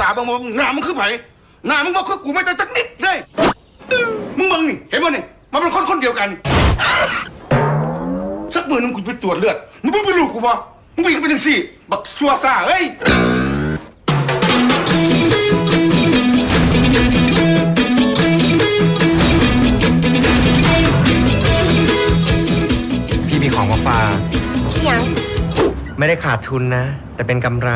บางมองหน้ามึงคือไผหน้ามึงบอกคือกูไม่แต่จักนิดเลย มึงเบิ่งนี่ เห็นมั้ยนี่มันเป็นคนคนเดียวกัน สักมือหนึงกูไปตรวจเลือด มึงไม่ไปรู้กูบ่มึงไปก็เป็นจังซี่ บักซัวซ่าเอ้ย พี่มีของมาฝาก ยังไม่ได้ขาดทุนนะ แต่เป็นกำไร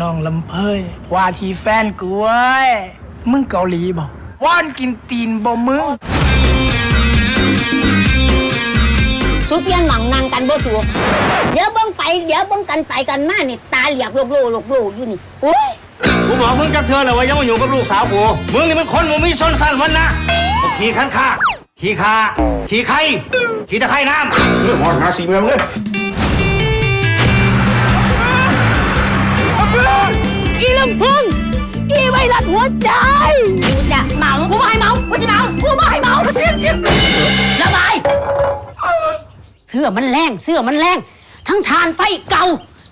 น้องลำเพยว่าที่แฟนกูเว้ยมึงเกาหลีบ่ว่อนกินตีนบ่มึงสุเพียนหวังนางกันบ่สูกเดี๋ยวเบิ่งไป เดี๋ยวเบิ่งกันไปกันมานี่ตาเหลียกโลกโลโลกโลอยู่นี่โอ้ยกูบอกมึงจักเธอเลยว่ายังมาอยู่กับลูกสาวกูมึงนี่มันคนมึงมีส้นสั้นวันนะขี่ขันข้าขี่ขาขี่ไข่ขี่ตะไคร่น้ำเรื่องหอดหาสีเมืองเลย ใจกูจะเมากูไม่ให้เมากูจะเมากูไม่ให้เมาระบายเสื้อมันแรงเสื้อมันแรงทั้งทานไฟเก่า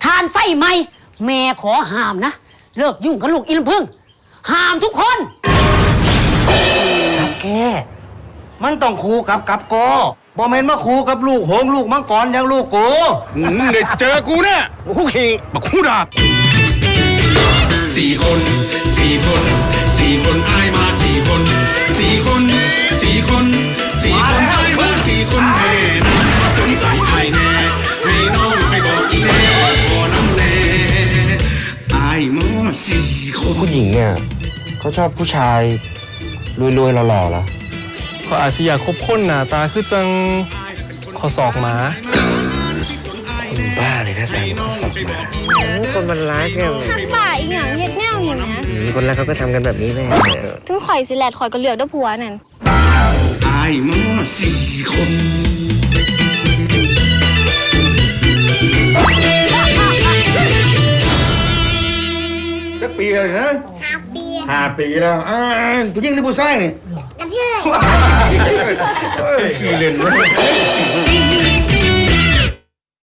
ทานไฟใหม่ แม่ขอห้ามนะ เลิกยุ่งกับลูกอีลำพึงห้ามทุกคนแกมันต้องคู่กับกับโกบอมเมนมาคู่กับลูกหงส์ลูกมังกรอยังลูกกูอืมเด็เจอกูเนี่ยโอ้โหขี่บักฮูดาบ สี่คนสี่คนสี่คนอายมาสี่คนสี่คนสี่คนสี่คนอายมาสี่คนแน่นมาสนใจอายแน่ให้น้องไปบอกอีแน่ว่าขอน้ำแน่อายมาสี่คนผู้หญิงเนี่ยเขาชอบผู้ชายรวยๆหล่อๆเหรอขออาสยากคบค้นหนาตาคือจังขอศอกหมา คนบ้าเลยนะแต่เขาสอบมาคนมันรักเนี่ยทักบ่าอีกอย่างเฮ็ดแนวอย่างนะคนรักเขาก็ทำกันแบบนี้แหละถึงข่อยสิแลดข่อยก็เลือกเด้อผัวนั่นอายมาสี่คนสักปีเลยฮะห้าปีห้าปีแล้วอ่าผู้หญิงหรือผู้ชายนี่กันเพื่อเอ้ยขี้เล่นเว้ย